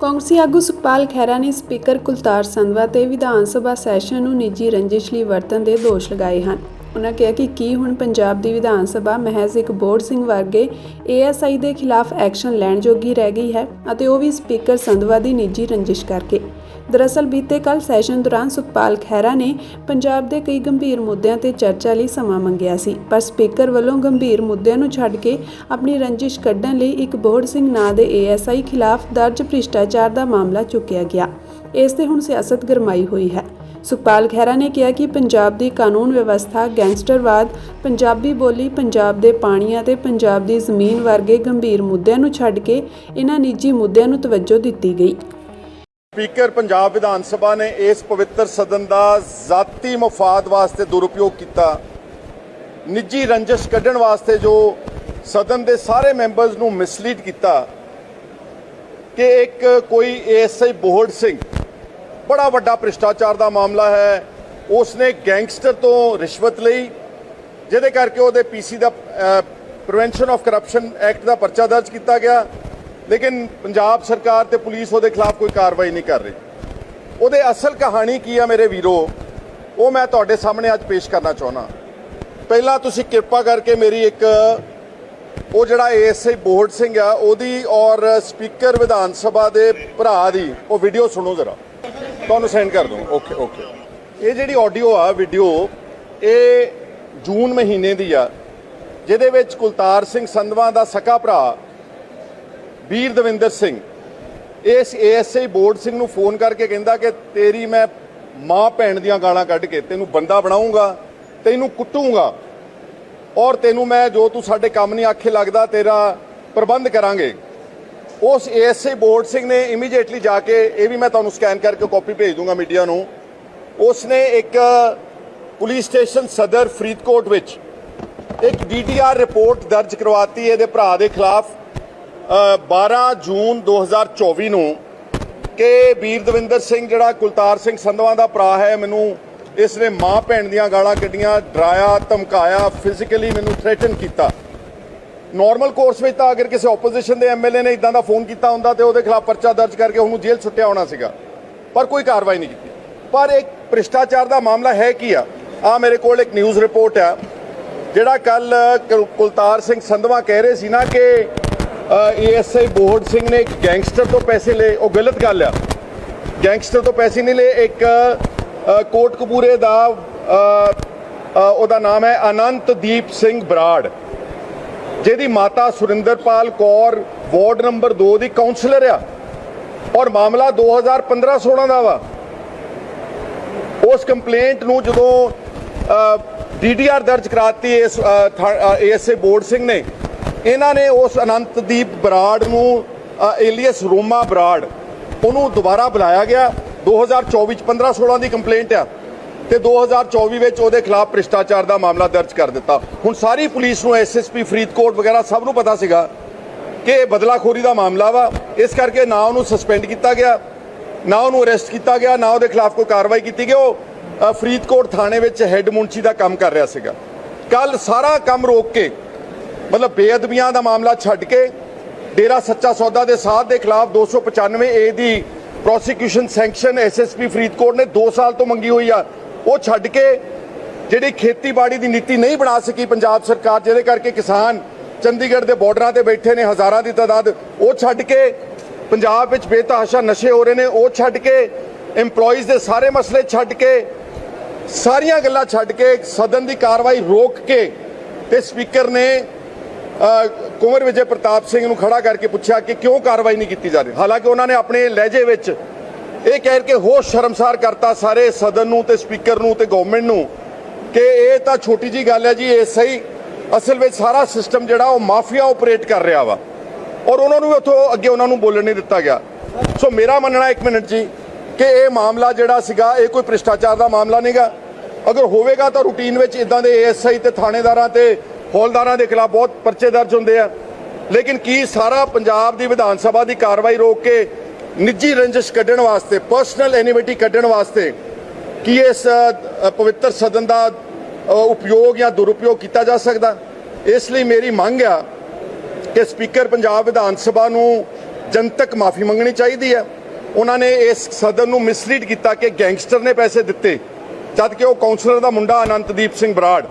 ਕਾਂਗਰਸੀ ਆਗੂ ਸੁਖਪਾਲ ਖਹਿਰਾ ਨੇ ਸਪੀਕਰ ਕੁਲਤਾਰ ਸੰਧਵਾ ਤੇ ਵਿਧਾਨ ਸਭਾ ਸੈਸ਼ਨ ਨੂੰ ਨਿੱਜੀ ਰੰਜਿਸ਼ ਲਈ ਵਰਤਣ ਦੇ ਦੋਸ਼ ਲਗਾਏ ਹਨ। ਉਹਨਾਂ ਕਿਹਾ ਕਿ ਕੀ ਹੁਣ ਪੰਜਾਬ ਦੀ ਵਿਧਾਨ ਸਭਾ ਮਹਿਜ਼ ਇੱਕ ਬੋਰਡ ਸਿੰਘ ਵਰਗੇ ਏਐਸਆਈ ਦੇ ਖਿਲਾਫ ਐਕਸ਼ਨ ਲੈਣ ਜੋਗੀ ਰਹਿ ਗਈ ਹੈ ਅਤੇ ਉਹ ਵੀ ਸਪੀਕਰ ਸੰਧਵਾ ਦੀ ਨਿੱਜੀ ਰੰਜਿਸ਼ ਕਰਕੇ। ਦਰਅਸਲ ਬੀਤੇ ਕੱਲ ਸੈਸ਼ਨ ਦੌਰਾਨ ਸੁਖਪਾਲ ਖਹਿਰਾ ਨੇ ਪੰਜਾਬ ਦੇ ਕਈ ਗੰਭੀਰ ਮੁੱਦਿਆਂ ਤੇ ਚਰਚਾ ਲਈ ਸਮਾਂ ਮੰਗਿਆ ਸੀ, ਪਰ ਸਪੀਕਰ ਵੱਲੋਂ ਗੰਭੀਰ ਮੁੱਦਿਆਂ ਨੂੰ ਛੱਡ ਕੇ ਆਪਣੀ ਰੰਜਿਸ਼ ਕੱਢਣ ਲਈ ਇੱਕ ਬੋਹੜ ਸਿੰਘ ਨਾਂ ਦੇ ਏਐਸਆਈ ਖਿਲਾਫ ਦਰਜ ਭ੍ਰਿਸ਼ਟਾਚਾਰ ਦਾ ਮਾਮਲਾ ਚੁੱਕਿਆ ਗਿਆ। ਇਸ ਤੇ ਹੁਣ ਸਿਆਸਤ ਗਰਮਾਈ ਹੋਈ ਹੈ। ਸੁਖਪਾਲ ਖਹਿਰਾ ਨੇ ਕਿਹਾ ਕਿ ਪੰਜਾਬ ਦੀ ਕਾਨੂੰਨ ਵਿਵਸਥਾ ਗੈਂਗਸਟਰਵਾਦ, ਪੰਜਾਬੀ ਬੋਲੀ, ਪੰਜਾਬ ਦੇ ਪਾਣੀਆਂ ਤੇ ਪੰਜਾਬ ਦੀ ਜ਼ਮੀਨ ਵਰਗੇ ਗੰਭੀਰ ਮੁੱਦਿਆਂ ਨੂੰ ਛੱਡ ਕੇ ਇਹਨਾਂ ਨਿੱਜੀ ਮੁੱਦਿਆਂ ਨੂੰ ਤਵੱਜੋ ਦਿੱਤੀ ਗਈ। ਸਪੀਕਰ, ਪੰਜਾਬ ਵਿਧਾਨ ਸਭਾ ਨੇ ਇਸ ਪਵਿੱਤਰ ਸਦਨ ਦਾ ਜ਼ਾਤੀ ਮਫਾਦ ਵਾਸਤੇ ਦੁਰਉਪਯੋਗ ਕੀਤਾ। ਨਿੱਜੀ ਰੰਜਿਸ਼ ਕੱਢਣ ਵਾਸਤੇ ਜੋ ਸਦਨ ਦੇ ਸਾਰੇ ਮੈਂਬਰਸ ਨੂੰ ਮਿਸਲੀਡ ਕੀਤਾ, ਕਿ ਇੱਕ ਕੋਈ ਐਸਆਈ ਬੋਹੜ ਸਿੰਘ ਬੜਾ ਵੱਡਾ ਭ੍ਰਿਸ਼ਟਾਚਾਰ ਦਾ ਮਾਮਲਾ ਹੈ। ਉਸਨੇ ਗੈਂਗਸਟਰ ਤੋਂ ਰਿਸ਼ਵਤ ਲਈ, ਜਿਹਦੇ ਕਰਕੇ ਉਹਦੇ ਪੀਸੀ ਦਾ ਪ੍ਰੀਵੈਂਸ਼ਨ ਆਫ ਕਰਪਸ਼ਨ ਐਕਟ ਦਾ ਪਰਚਾ ਦਰਜ ਕੀਤਾ ਗਿਆ। ਲੇਕਿਨ ਪੰਜਾਬ ਸਰਕਾਰ ਤੇ ਪੁਲਿਸ ਉਹਦੇ ਖਿਲਾਫ ਕੋਈ ਕਾਰਵਾਈ ਨਹੀਂ ਕਰ ਰਹੀ। ਉਹਦੇ ਅਸਲ ਕਹਾਣੀ ਕੀ ਆ ਮੇਰੇ ਵੀਰੋ? ਉਹ ਮੈਂ ਤੁਹਾਡੇ ਸਾਹਮਣੇ ਅੱਜ ਪੇਸ਼ ਕਰਨਾ ਚਾਹੁੰਦਾ। ਪਹਿਲਾਂ ਤੁਸੀਂ ਕਿਰਪਾ ਕਰਕੇ ਮੇਰੀ ਇੱਕ, ਉਹ ਜਿਹੜਾ ਏਐਸਆਈ ਬੋਹੜ ਸਿੰਘ ਆ, ਉਹਦੀ ਔਰ ਸਪੀਕਰ ਵਿਧਾਨ ਸਭਾ ਦੇ ਭਰਾ ਦੀ ਉਹ ਵੀਡੀਓ ਸੁਣੋ ਜ਼ਰਾ। ਤੁਹਾਨੂੰ ਸੈਂਡ ਕਰ ਦੂੰ ਓਕੇ ਓਕੇ ਇਹ ਜਿਹੜੀ ਆਡੀਓ ਆ ਵੀਡੀਓ ਇਹ ਜੂਨ ਮਹੀਨੇ ਦੀ ਆ। ਜਿਹਦੇ ਵਿੱਚ ਕੁਲਤਾਰ ਸਿੰਘ ਸੰਧਵਾ ਦਾ ਸਕਾ ਭਰਾ ਵੀਰ ਦਵਿੰਦਰ ਸਿੰਘ, ਇਸ ਏਐਸਆਈ ਬੋਰਡ ਸਿੰਘ ਨੂੰ ਫੋਨ ਕਰਕੇ ਕਹਿੰਦਾ ਕਿ ਤੇਰੀ ਮੈਂ ਮਾਂ ਭੈਣ ਦੀਆਂ ਗਾਲਾਂ ਕੱਢ ਕੇ ਤੈਨੂੰ ਬੰਦਾ ਬਣਾਉਂਗਾ, ਤੈਨੂੰ ਕੁੱਟੂਗਾ ਔਰ ਤੈਨੂੰ ਮੈਂ ਜੋ ਤੂੰ ਸਾਡੇ ਕੰਮ ਨਹੀਂ ਆਖੇ ਲੱਗਦਾ, ਤੇਰਾ ਪ੍ਰਬੰਧ ਕਰਾਂਗੇ। ਉਸ ਏਐਸਆਈ ਬੋਰਡ ਸਿੰਘ ਨੇ ਇਮੀਡੀਏਟਲੀ ਜਾ ਕੇ ਇਹ ਵੀ ਮੈਂ ਤੁਹਾਨੂੰ ਸਕੈਨ ਕਰਕੇ ਕਾਪੀ ਭੇਜ ਦੂੰਗਾ ਮੀਡੀਆ ਨੂੰ। ਉਸ ਨੇ ਇੱਕ ਪੁਲਿਸ ਸਟੇਸ਼ਨ ਸਦਰ ਫਰੀਦਕੋਟ ਵਿੱਚ ਇੱਕ ਡੀਟੀਆਰ ਰਿਪੋਰਟ ਦਰਜ ਕਰਵਾਤੀ ਇਹਦੇ ਭਰਾ ਦੇ ਖਿਲਾਫ ਅ, 12 ਜੂਨ 2024 ਨੂੰ ਕਿ ਵੀਰ ਦਵਿੰਦਰ ਸਿੰਘ ਜਿਹੜਾ ਕੁਲਤਾਰ ਸਿੰਘ ਸੰਧਵਾ ਦਾ ਭਰਾ ਹੈ ਮੈਨੂੰ ਇਸ ਨੇ ਮਾਂ ਭੈਣ ਦੀਆਂ ਗਾਲਾਂ ਕੱਢੀਆਂ ਡਰਾਇਆ ਧਮਕਾਇਆ ਫਿਜ਼ੀਕਲੀ ਮੈਨੂੰ ਥ੍ਰੈਟਨ ਕੀਤਾ। ਨਾਰਮਲ ਕੋਰਸ ਵਿੱਚ ਤਾਂ ਅਗਰ ਕਿਸੇ ਆਪੋਜੀਸ਼ਨ ਦੇ ਐਮਐਲਏ ਨੇ ਇਦਾਂ ਦਾ ਫੋਨ ਕੀਤਾ ਹੁੰਦਾ ਤੇ ਉਹਦੇ ਖਿਲਾਫ ਪਰਚਾ ਦਰਜ ਕਰਕੇ ਉਹਨੂੰ ਜੇਲ੍ਹ ਛੁੱਟਿਆ ਹੋਣਾ ਸੀਗਾ। ਪਰ ਕੋਈ ਕਾਰਵਾਈ ਨਹੀਂ ਕੀਤੀ। ਪਰ ਇੱਕ ਭ੍ਰਿਸ਼ਟਾਚਾਰ ਦਾ ਮਾਮਲਾ ਹੈ ਕੀ ਆ? ਆ ਮੇਰੇ ਕੋਲ ਇੱਕ ਨਿਊਜ਼ ਰਿਪੋਰਟ ਆ, ਜਿਹੜਾ ਕੱਲ ਕੁਲਤਾਰ ਸਿੰਘ ਸੰਧਵਾ ਕਹਿ ਰਹੇ ਸੀ ਨਾ ਕਿ ਏਐਸਆਈ ਬੋਹੜ ਸਿੰਘ ਨੇ ਗੈਂਗਸਟਰ ਤੋਂ ਪੈਸੇ ਲਏ। ਉਹ ਗਲਤ ਗੱਲ ਆ। ਗੈਂਗਸਟਰ ਤੋਂ ਪੈਸੇ ਨਹੀਂ ਲਏ, ਇੱਕ ਕੋਟ ਕੋਟਕਪੂਰੇ ਦਾ ਉਹਦਾ ਨਾਮ ਹੈ ਅਨੰਤਦੀਪ ਸਿੰਘ ਬਰਾੜ। ਜਿਹਦੀ ਮਾਤਾ ਸੁਰਿੰਦਰਪਾਲ ਕੌਰ ਵਾਰਡ ਨੰਬਰ 2 ਦੀ ਕਾਉਂਸਲਰ ਆ। ਔਰ ਮਾਮਲਾ 2015-16 ਦਾ ਵਾ। ਉਸ ਕੰਪਲੇਂਟ ਨੂੰ ਜਦੋਂ ਡੀਡੀਆਰ ਦਰਜ ਕਰਾਤੀ ਇਸ ਏਐਸਏ ਬੋਰਡ ਸਿੰਘ ਨੇ, ਇਹਨਾਂ ਨੇ ਉਸ ਅਨੰਤਦੀਪ ਬਰਾੜ ਨੂੰ ਏਲੀਅਸ ਰੋਮਾ ਬਰਾੜ, ਉਹਨੂੰ ਦੁਬਾਰਾ ਬੁਲਾਇਆ ਗਿਆ। 2024 ਚ 15-16 ਦੀ ਕੰਪਲੇਂਟ ਆ। ਤੇ 2024 ਵਿੱਚ ਉਹਦੇ ਖਿਲਾਫ ਭ੍ਰਿਸ਼ਟਾਚਾਰ ਦਾ ਮਾਮਲਾ ਦਰਜ ਕਰ ਦਿੱਤਾ। ਹੁਣ ਸਾਰੀ ਪੁਲਿਸ ਨੂੰ ਐਸਐਸਪੀ ਫਰੀਦਕੋਟ ਵਗੈਰਾ ਸਭ ਨੂੰ ਪਤਾ ਸੀਗਾ ਕਿ ਇਹ ਬਦਲਾਖੋਰੀ ਦਾ ਮਾਮਲਾ ਵਾ। ਇਸ ਕਰਕੇ ਨਾ ਉਹਨੂੰ ਸਸਪੈਂਡ ਕੀਤਾ ਗਿਆ, ਨਾ ਉਹਨੂੰ ਅਰੈਸਟ ਕੀਤਾ ਗਿਆ, ਨਾ ਉਹਦੇ ਖਿਲਾਫ ਕੋਈ ਕਾਰਵਾਈ ਕੀਤੀ ਗਈ। ਉਹ ਫਰੀਦਕੋਟ ਥਾਣੇ ਵਿੱਚ ਹੈੱਡ ਮੁੰਚੀ ਦਾ ਕੰਮ ਕਰ ਰਿਹਾ ਸੀਗਾ। ਕੱਲ ਸਾਰਾ ਕੰਮ ਰੋਕ ਕੇ, ਮਤਲਬ ਬੇਅਦਬੀਆਂ ਦਾ ਮਾਮਲਾ ਛੱਡ ਕੇ, ਡੇਰਾ ਸੱਚਾ ਸੌਦਾ ਦੇ ਸਾਥ ਦੇ ਖਿਲਾਫ 295 ਏ ਦੀ ਪ੍ਰੋਸੀਕਿਊਸ਼ਨ ਸੈਂਕਸ਼ਨ ਐਸਐਸਪੀ ਫਰੀਦਕੋਟ ਨੇ 2 ਸਾਲ ਤੋਂ ਮੰਗੀ ਹੋਈ ਆ। ਉਹ ਛੱਡ ਕੇ ਜਿਹੜੀ ਖੇਤੀਬਾੜੀ ਦੀ ਨੀਤੀ ਨਹੀਂ ਬਣਾ ਸਕੀ ਪੰਜਾਬ ਸਰਕਾਰ ਜਿਹਦੇ ਕਰਕੇ ਕਿਸਾਨ ਚੰਡੀਗੜ੍ਹ ਦੇ ਬਾਰਡਰਾਂ ਤੇ ਬੈਠੇ ਨੇ ਹਜ਼ਾਰਾਂ ਦੀ ਤਾਦਾਦ ਉਹ ਛੱਡ ਕੇ ਪੰਜਾਬ ਵਿੱਚ ਬੇਤਹਾਸ਼ਾ ਨਸ਼ੇ ਹੋ ਰਹੇ ਨੇ ਉਹ ਛੱਡ ਕੇ EMPLOYEES ਦੇ ਸਾਰੇ ਮਸਲੇ ਛੱਡ ਕੇ ਸਾਰੀਆਂ ਗੱਲਾਂ ਛੱਡ ਕੇ ਸਦਨ ਦੀ ਕਾਰਵਾਈ ਰੋਕ ਕੇ ਤੇ ਸਪੀਕਰ ਨੇ ਅ, ਕੁੰਵਰ ਵਿਜੇ ਪ੍ਰਤਾਪ ਸਿੰਘ ਨੂੰ ਖੜਾ ਕਰਕੇ ਪੁੱਛਿਆ ਕਿ ਕਿਉਂ ਕਾਰਵਾਈ ਨਹੀਂ ਕੀਤੀ ਜਾ ਰਹੀ? ਹਾਲਾਂਕਿ ਉਹਨਾਂ ਨੇ ਆਪਣੇ ਲਹਿਜੇ ਵਿੱਚ ਇਹ ਕਹਿ ਕੇ ਹੋਰ ਸ਼ਰਮਸਾਰ ਕਰਤਾ ਸਾਰੇ ਸਦਨ ਨੂੰ ਤੇ ਸਪੀਕਰ ਨੂੰ ਤੇ ਗਵਰਨਮੈਂਟ ਨੂੰ ਕਿ ਇਹ ਤਾਂ ਛੋਟੀ ਜੀ ਗੱਲ ਹੈ ਜੀ, ਇਹ ਸਹੀ। ਅਸਲ ਵਿੱਚ ਸਾਰਾ ਸਿਸਟਮ ਜਿਹੜਾ ਉਹ ਮਾਫੀਆ ਆਪਰੇਟ ਕਰ ਰਿਹਾ ਵਾ। ਔਰ ਉਹਨਾਂ ਨੂੰ ਵੀ ਉੱਥੋਂ ਅੱਗੇ ਉਹਨਾਂ ਨੂੰ ਬੋਲਣ ਨਹੀਂ ਦਿੱਤਾ ਗਿਆ। ਸੋ ਮੇਰਾ ਮੰਨਣਾ ਇੱਕ ਮਿੰਟ ਜੀ, ਕਿ ਇਹ ਮਾਮਲਾ ਜਿਹੜਾ ਸੀਗਾ, ਇਹ ਕੋਈ ਭ੍ਰਿਸ਼ਟਾਚਾਰ ਦਾ ਮਾਮਲਾ ਨਹੀਂਗਾ। ਅਗਰ ਹੋਵੇਗਾ ਤਾਂ ਰੂਟੀਨ ਵਿੱਚ ਇਦਾਂ ਦੇ ਏਐਸਆਈ ਤੇ ਥਾਣੇਦਾਰਾਂ ਤੇ ਹੌਲਦਾਰਾਂ ਦੇ ਖਿਲਾਫ ਬਹੁਤ ਪਰਚੇ ਦਰਜ ਹੁੰਦੇ ਆ। ਲੇਕਿਨ ਕੀ ਸਾਰਾ ਪੰਜਾਬ ਦੀ ਵਿਧਾਨ ਸਭਾ ਦੀ ਕਾਰਵਾਈ ਰੋਕ ਕੇ ਨਿੱਜੀ ਰੰਜਿਸ਼ ਕੱਢਣ ਵਾਸਤੇ ਪਰਸਨਲ ਐਨੀਮਿਟੀ ਕੱਢਣ ਵਾਸਤੇ ਕੀ ਇਸ ਪਵਿੱਤਰ ਸਦਨ ਦਾ ਉਪਯੋਗ ਜਾਂ ਦੁਰਉਪਯੋਗ ਕੀਤਾ ਜਾ ਸਕਦਾ? ਇਸ ਲਈ ਮੇਰੀ ਮੰਗ ਆ ਕਿ ਸਪੀਕਰ ਪੰਜਾਬ ਵਿਧਾਨ ਸਭਾ ਨੂੰ ਜਨਤਕ ਮਾਫੀ ਮੰਗਣੀ ਚਾਹੀਦੀ ਹੈ। ਉਹਨਾਂ ਨੇ ਇਸ ਸਦਨ ਨੂੰ ਮਿਸਲੀਡ ਕੀਤਾ ਕਿ ਗੈਂਗਸਟਰ ਨੇ ਪੈਸੇ ਦਿੱਤੇ, ਜਦ ਕਿ ਉਹ ਕਾਉਂਸਲਰ ਦਾ ਮੁੰਡਾ ਅਨੰਤਦੀਪ ਸਿੰਘ ਬਰਾੜ।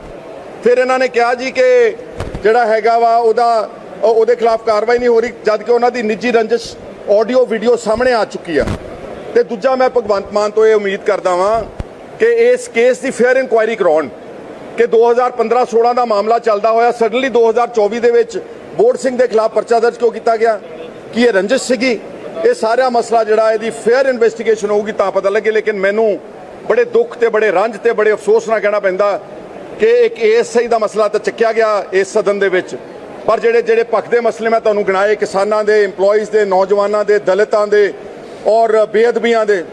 ਫਿਰ ਇਹਨਾਂ ਨੇ ਕਿਹਾ ਜੀ ਕਿ ਜਿਹੜਾ ਹੈਗਾ ਵਾ ਉਹਦਾ ਉਹਦੇ ਖਿਲਾਫ ਕਾਰਵਾਈ ਨਹੀਂ ਹੋ ਰਹੀ, ਜਦ ਕਿ ਉਹਨਾਂ ਦੀ ਨਿੱਜੀ ਰੰਜਿਸ਼ ਆਡੀਓ ਵੀਡੀਓ ਸਾਹਮਣੇ ਆ ਚੁੱਕੀ ਆ। ਤੇ ਦੂਜਾ ਮੈਂ ਭਗਵੰਤ ਮਾਨ ਤੋਂ ਇਹ ਉਮੀਦ ਕਰਦਾ ਵਾਂ ਕਿ ਇਸ ਕੇਸ ਦੀ ਫੇਅਰ ਇਨਕੁਆਇਰੀ ਕਰਾਉਣ ਕਿ 2015-16 ਦਾ ਮਾਮਲਾ ਚੱਲਦਾ ਹੋਇਆ ਸਡਨਲੀ 2024 ਦੇ ਵਿੱਚ ਬੋਰਡ ਸਿੰਘ ਦੇ ਖਿਲਾਫ ਪਰਚਾ ਦਰਜ ਕਿਉਂ ਕੀਤਾ ਗਿਆ? ਕੀ ਇਹ ਰੰਜਿਸ਼ ਸੀਗੀ? ਇਹ ਸਾਰਾ ਮਸਲਾ ਜਿਹੜਾ ਇਹਦੀ ਫੇਅਰ ਇਨਵੈਸਟੀਗੇਸ਼ਨ ਹੋਊਗੀ ਤਾਂ ਪਤਾ ਲੱਗੇ, ਲੇਕਿਨ ਮੈਨੂੰ ਬੜੇ ਦੁੱਖ ਤੇ ਬੜੇ ਰੰਜ ਤੇ ਬੜੇ ਅਫਸੋਸ ਨਾਲ ਕਹਿਣਾ ਪੈਂਦਾ ਕਿ ਇੱਕ ਏਐਸਆਈ ਦਾ ਮਸਲਾ ਤਾਂ ਚੱਕਿਆ ਗਿਆ ਇਸ ਸਦਨ ਦੇ ਵਿੱਚ। ਪਰ ਜਿਹੜੇ ਜਿਹੜੇ ਪੱਖਦੇ ਮਸਲੇ ਮੈਂ ਤੁਹਾਨੂੰ ਗਿਣਾਏ, ਕਿਸਾਨਾਂ ਦੇ, EMPLOYEES ਦੇ, ਨੌਜਵਾਨਾਂ ਦੇ, ਦਲਿਤਾਂ ਦੇ ਔਰ ਬੇਅਦਬੀਆਂ ਦੇ,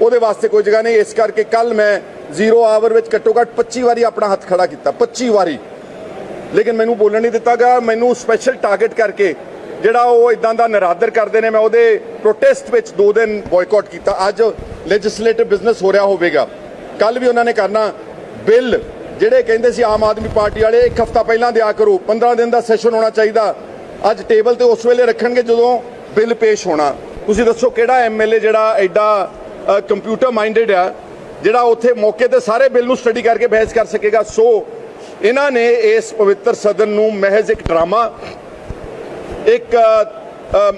ਉਹਦੇ ਵਾਸਤੇ ਕੋਈ ਜਗ੍ਹਾ ਨਹੀਂ। ਇਸ ਕਰਕੇ ਕੱਲ ਮੈਂ ਜ਼ੀਰੋ ਆਵਰ ਵਿੱਚ ਘੱਟੋ ਘੱਟ 25 ਵਾਰੀ ਆਪਣਾ ਹੱਥ ਖੜਾ ਕੀਤਾ 25 ਵਾਰੀ। ਲੇਕਿਨ ਮੈਨੂੰ ਬੋਲਣ ਨਹੀਂ ਦਿੱਤਾ ਗਿਆ। ਮੈਨੂੰ ਸਪੈਸ਼ਲ ਟਾਰਗੇਟ ਕਰਕੇ ਜਿਹੜਾ ਉਹ ਇਦਾਂ ਦਾ ਨਰਾਦਰ ਕਰਦੇ ਨੇ, ਮੈਂ ਉਹਦੇ ਪ੍ਰੋਟੈਸਟ ਵਿੱਚ ਦੋ ਦਿਨ ਬਾਇਕਾਟ ਕੀਤਾ। ਅੱਜ ਲੈਜਿਸਲੇਟਿਵ ਬਿਜ਼ਨਸ ਹੋ ਰਿਹਾ ਹੋਵੇਗਾ। ਕੱਲ ਵੀ ਉਹਨਾਂ ਨੇ ਕਰਨਾ ਬਿੱਲ ਜਿਹੜੇ ਕਹਿੰਦੇ ਸੀ ਆਮ ਆਦਮੀ ਪਾਰਟੀ ਵਾਲੇ, ਇੱਕ ਹਫਤਾ ਪਹਿਲਾਂ ਦਿਆ ਕਰੋ 15 ਦਿਨ ਦਾ ਸੈਸ਼ਨ ਹੋਣਾ ਚਾਹੀਦਾ। ਅੱਜ ਟੇਬਲ ਤੇ ਉਸ ਵੇਲੇ ਰੱਖਣਗੇ ਜਦੋਂ ਬਿੱਲ ਪੇਸ਼ ਹੋਣਾ। ਤੁਸੀਂ ਦੱਸੋ ਕਿਹੜਾ ਐਮਐਲਏ ਜਿਹੜਾ ਐਡਾ ਕੰਪਿਊਟਰ ਮਾਈਂਡਡ ਆ, ਜਿਹੜਾ ਉੱਥੇ ਮੌਕੇ ਤੇ ਸਾਰੇ ਬਿੱਲ ਨੂੰ ਸਟੱਡੀ ਕਰਕੇ ਬਹਿਸ ਕਰ ਸਕੇਗਾ? ਸੋ ਇਹਨਾਂ ਨੇ ਇਸ ਪਵਿੱਤਰ ਸਦਨ ਨੂੰ ਮਹਿਜ਼ ਇੱਕ ਡਰਾਮਾ, ਇੱਕ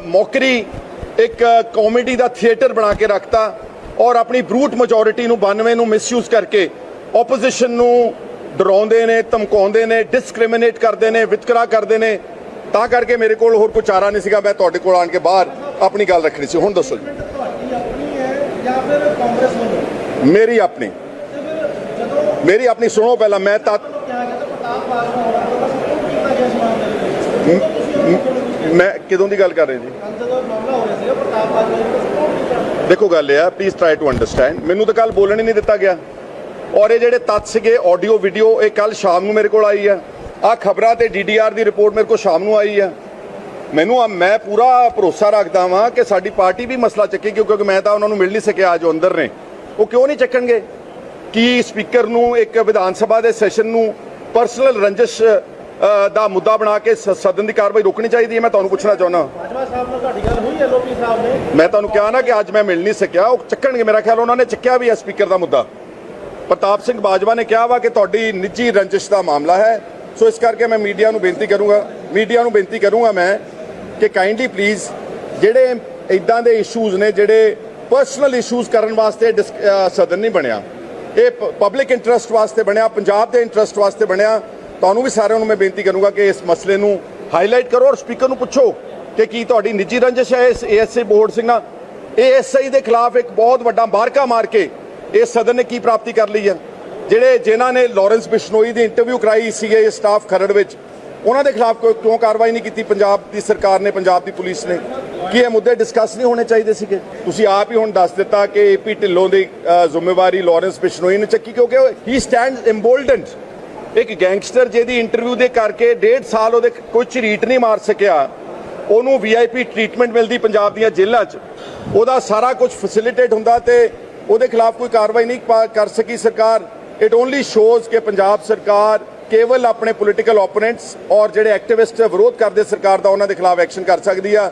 ਮੌਕਰੀ, ਇੱਕ ਕਾਮੇਡੀ ਦਾ ਥੀਏਟਰ ਬਣਾ ਕੇ ਰੱਖਤਾ ਔਰ ਆਪਣੀ ਬਰੂਟ ਮੈਜੋਰਿਟੀ ਨੂੰ 92 ਨੂੰ ਮਿਸਯੂਜ਼ ਕਰਕੇ ਆਪੋਜੀਸ਼ਨ ਨੂੰ ਡਰਾਉਂਦੇ ਨੇ ਧਮਕਾਉਂਦੇ ਨੇ ਡਿਸਕ੍ਰਿਮੀਨੇਟ ਕਰਦੇ ਨੇ ਵਿਤਕਰਾ ਕਰਦੇ ਨੇ। ਤਾਂ ਕਰਕੇ ਮੇਰੇ ਕੋਲ ਹੋਰ ਕੋਈ ਚਾਰਾ ਨਹੀਂ ਸੀਗਾ ਮੈਂ ਤੁਹਾਡੇ ਕੋਲ ਆਣ ਕੇ ਬਾਹਰ ਆਪਣੀ ਗੱਲ ਰੱਖਣੀ ਸੀ। ਹੁਣ ਦੱਸੋ ਜੀ। ਮੇਰੀ ਆਪਣੀ। ਮੇਰੀ ਆਪਣੀ ਸੁਣੋ ਪਹਿਲਾਂ ਮੈਂ ਤਾਂ ਮੈਂ ਕਦੋਂ ਦੀ ਗੱਲ ਕਰ ਰਹੇ ਜੀ? ਦੇਖੋ ਗੱਲ ਇਹ ਆ ਪਲੀਜ਼ ਟਰਾਈ ਟੂ ਅੰਡਰਸਟੈਂਡ ਮੈਨੂੰ ਤਾਂ ਕੱਲ ਬੋਲਣ ਹੀ ਨਹੀਂ ਦਿੱਤਾ ਗਿਆ। ਔਰ ਇਹ ਜਿਹੜੇ ਤੱਥ ਸੀਗੇ ਆਡੀਓ ਵੀਡੀਓ ਇਹ ਕੱਲ ਸ਼ਾਮ ਨੂੰ ਮੇਰੇ ਕੋਲ ਆਈ ਆ ਆ ਖਬਰਾਂ ਤੇ ਡੀਡੀਆਰ ਦੀ ਰਿਪੋਰਟ ਮੇਰੇ ਕੋਲ ਸ਼ਾਮ ਨੂੰ ਆਈ ਆ ਮੈਨੂੰ ਆ ਮੈਂ ਪੂਰਾ ਭਰੋਸਾ ਰੱਖਦਾ ਵਾਂ ਕਿ ਸਾਡੀ ਪਾਰਟੀ ਵੀ ਮਸਲਾ ਚੱਕੇ ਕਿਉਂਕਿ ਮੈਂ ਤਾਂ ਉਹਨਾਂ ਨੂੰ ਮਿਲ ਨਹੀਂ ਸਕਿਆ ਅੱਜ ਉਹ ਅੰਦਰ ਨੇ। ਉਹ ਕਿਉਂ ਨਹੀਂ ਚੱਕਣਗੇ? ਕੀ ਸਪੀਕਰ ਨੂੰ ਇੱਕ ਵਿਧਾਨ ਸਭਾ ਦੇ ਸੈਸ਼ਨ ਨੂੰ ਪਰਸਨਲ ਰੰਜਿਸ਼ ਦਾ ਮੁੱਦਾ ਬਣਾ ਕੇ ਸਦਨ ਦੀ ਕਾਰਵਾਈ ਰੋਕਣੀ ਚਾਹੀਦੀ ਹੈ ਮੈਂ ਤੁਹਾਨੂੰ ਪੁੱਛਣਾ ਚਾਹੁੰਦਾ। ਬਾਜਵਾ ਸਾਹਿਬ ਨਾਲ ਤੁਹਾਡੀ ਗੱਲ ਹੋਈ ਹੈ ਲੋਪੀ ਸਾਹਿਬ ਨੇ? ਮੈਂ ਤੁਹਾਨੂੰ ਕਿਹਾ ਨਾ ਕਿ ਅੱਜ ਮੈਂ ਮਿਲ ਨਹੀਂ ਸਕਿਆ ਉਹ ਚੱਕਣਗੇ। ਮੇਰਾ ਖਿਆਲ ਉਹਨਾਂ ਨੇ ਚੱਕਿਆ ਵੀ ਹੈ ਸਪੀਕਰ ਦਾ ਮੁੱਦਾ। ਪ੍ਰਤਾਪ ਸਿੰਘ ਬਾਜਵਾ ਨੇ ਕਿਹਾ ਵਾ ਕਿ ਤੁਹਾਡੀ ਨਿੱਜੀ ਰੰਜਿਸ਼ ਦਾ ਮਾਮਲਾ ਹੈ। ਸੋ ਇਸ ਕਰਕੇ ਮੈਂ ਮੀਡੀਆ ਨੂੰ ਬੇਨਤੀ ਕਰੂੰਗਾ, ਮੀਡੀਆ ਨੂੰ ਬੇਨਤੀ ਕਰੂੰਗਾ ਮੈਂ ਕਿ ਕਾਈਂਡਲੀ ਪਲੀਜ਼ ਜਿਹੜੇ ਇਦਾਂ ਦੇ ਇਸ਼ੂਜ਼ ਨੇ, ਜਿਹੜੇ ਪਰਸਨਲ ਇਸ਼ੂਜ਼ ਕਰਨ ਵਾਸਤੇ ਡਿਸ- ਸਦਨ ਨਹੀਂ ਬਣਿਆ, ਇਹ ਪਬਲਿਕ ਇੰਟਰਸਟ ਵਾਸਤੇ ਬਣਿਆ, ਪੰਜਾਬ ਦੇ ਇੰਟਰਸਟ ਵਾਸਤੇ ਬਣਿਆ, ਤੁਹਾਨੂੰ ਵੀ ਸਾਰਿਆਂ ਨੂੰ ਮੈਂ ਬੇਨਤੀ ਕਰੂੰਗਾ ਕਿ ਇਸ ਮਸਲੇ ਨੂੰ ਹਾਈਲਾਈਟ ਕਰੋ ਔਰ ਸਪੀਕਰ ਨੂੰ ਪੁੱਛੋ ਕਿ ਕੀ ਤੁਹਾਡੀ ਨਿੱਜੀ ਰੰਜਿਸ਼ ਹੈ ਇਸ ਏਐਸਏ ਬੋਰਡ ਸਿੰਘ ਨਾਲ। ਏਐਸਆਈ ਦੇ ਖਿਲਾਫ ਇੱਕ ਬਹੁਤ ਵੱਡਾ ਮਾਰਕਾ ਮਾਰ ਕੇ ਇਹ ਸਦਨ ਨੇ ਕੀ ਪ੍ਰਾਪਤੀ ਕਰ ਲਈ ਹੈ? ਜਿਹੜੇ ਜਿਨ੍ਹਾਂ ਨੇ ਲਾਰੈਂਸ ਬਿਸ਼ਨੋਈ ਦੀ ਇੰਟਰਵਿਊ ਕਰਾਈ ਸੀਗੇ ਸਟਾਫ ਖਰੜ ਵਿੱਚ, ਉਹਨਾਂ ਦੇ ਖਿਲਾਫ ਕੋਈ- ਕਿਉਂ ਕਾਰਵਾਈ ਨਹੀਂ ਕੀਤੀ? ਪੰਜਾਬ ਦੀ ਸਰਕਾਰ ਨੇ, ਪੰਜਾਬ ਦੀ ਪੁਲਿਸ ਨੇ। ਕੀ ਇਹ ਮੁੱਦੇ ਡਿਸਕਸ ਨਹੀਂ ਹੋਣੇ ਚਾਹੀਦੇ ਸੀਗੇ? ਤੁਸੀਂ ਆਪ ਹੀ ਹੁਣ ਦੱਸ ਦਿੱਤਾ ਕਿ ਏਪੀ ਢਿੱਲੋਂ ਦੀ ਜ਼ਿੰਮੇਵਾਰੀ ਲਾਰੈਂਸ ਬਿਸ਼ਨੋਈ ਨੇ ਚੱਕੀ ਕਿਉਂਕਿ ਹੀ ਸਟੈਂਡਸ ਇੰਬੋਲਡਨਡ ਇੱਕ ਗੈਂਗਸਟਰ ਜਿਹਦੀ ਇੰਟਰਵਿਊ ਦੇ ਕਰਕੇ ਡੇਢ ਸਾਲ ਉਹਦੇ ਕੋਈ ਝਰੀਟ ਨਹੀਂ ਮਾਰ ਸਕਿਆ। ਉਹਨੂੰ ਵੀਆਈਪੀ ਟ੍ਰੀਟਮੈਂਟ ਮਿਲਦੀ ਪੰਜਾਬ ਦੀਆਂ ਜੇਲ੍ਹਾਂ 'ਚ। ਉਹਦਾ ਸਾਰਾ ਕੁਝ ਫੈਸਿਲਿਟੇਟ ਹੁੰਦਾ ਤੇ ਉਹਦੇ ਖਿਲਾਫ ਕੋਈ ਕਾਰਵਾਈ ਨਹੀਂ ਪਾ- ਕਰ ਸਕੀ ਸਰਕਾਰ। ਇਟ ਓਨਲੀ ਸ਼ੋਜ਼ ਕਿ ਪੰਜਾਬ ਸਰਕਾਰ ਕੇਵਲ ਆਪਣੇ ਪੋਲੀਟੀਕਲ ਓਪੋਨੈਂਟਸ ਔਰ ਜਿਹੜੇ ਐਕਟਿਵਿਸਟ ਵਿਰੋਧ ਕਰਦੇ ਸਰਕਾਰ ਦਾ ਉਹਨਾਂ ਦੇ ਖਿਲਾਫ ਐਕਸ਼ਨ ਕਰ ਸਕਦੀ ਆ।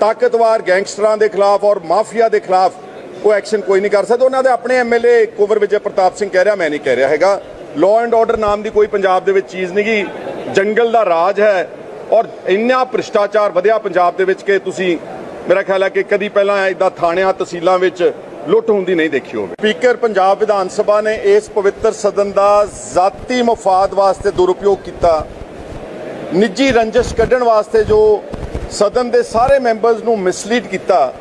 ਤਾਕਤਵਰ ਗੈਂਗਸਟਰਾਂ ਦੇ ਖਿਲਾਫ ਔਰ ਮਾਫੀਆ ਦੇ ਖਿਲਾਫ ਉਹ ਐਕਸ਼ਨ ਕੋਈ ਨਹੀਂ ਕਰ ਸਕਦਾ। ਉਹਨਾਂ ਦੇ ਆਪਣੇ ਐਮਐਲਏ ਕੁਵਰ ਵਿਜੇ ਪ੍ਰਤਾਪ ਸਿੰਘ ਕਹਿ ਰਿਹਾ, ਮੈਂ ਨਹੀਂ ਕਹਿ ਰਿਹਾ ਹੈਗਾ। ਲਾਅ ਐਂਡ ਆਰਡਰ ਨਾਮ ਦੀ ਕੋਈ ਪੰਜਾਬ ਦੇ ਵਿੱਚ ਚੀਜ਼ ਨਹੀਂ ਗੀ। ਜੰਗਲ ਦਾ ਰਾਜ ਹੈ ਔਰ ਇੰਨਾ ਭ੍ਰਿਸ਼ਟਾਚਾਰ ਵਧਿਆ ਪੰਜਾਬ ਦੇ ਵਿੱਚ ਕਿ ਤੁਸੀਂ ਮੇਰਾ ਖਿਆਲ ਹੈ ਕਿ ਕਦੀ ਪਹਿਲਾਂ ਇਦਾਂ ਥਾਣਿਆਂ, ਤਹਿਸੀਲਾਂ ਵਿੱਚ ਲੁੱਟ ਹੁੰਦੀ ਨਹੀਂ ਦੇਖੀ ਹੋਵੇ। ਸਪੀਕਰ ਪੰਜਾਬ ਵਿਧਾਨ ਸਭਾ ਨੇ ਇਸ ਪਵਿੱਤਰ ਸਦਨ ਦਾ ਜ਼ਾਤੀ ਮਫਾਦ ਵਾਸਤੇ ਦੁਰਉਪਯੋਗ ਕੀਤਾ। ਨਿੱਜੀ ਰੰਜਿਸ਼ ਕੱਢਣ ਵਾਸਤੇ ਜੋ ਸਦਨ ਦੇ ਸਾਰੇ ਮੈਂਬਰਸ ਨੂੰ ਮਿਸਲੀਡ ਕੀਤਾ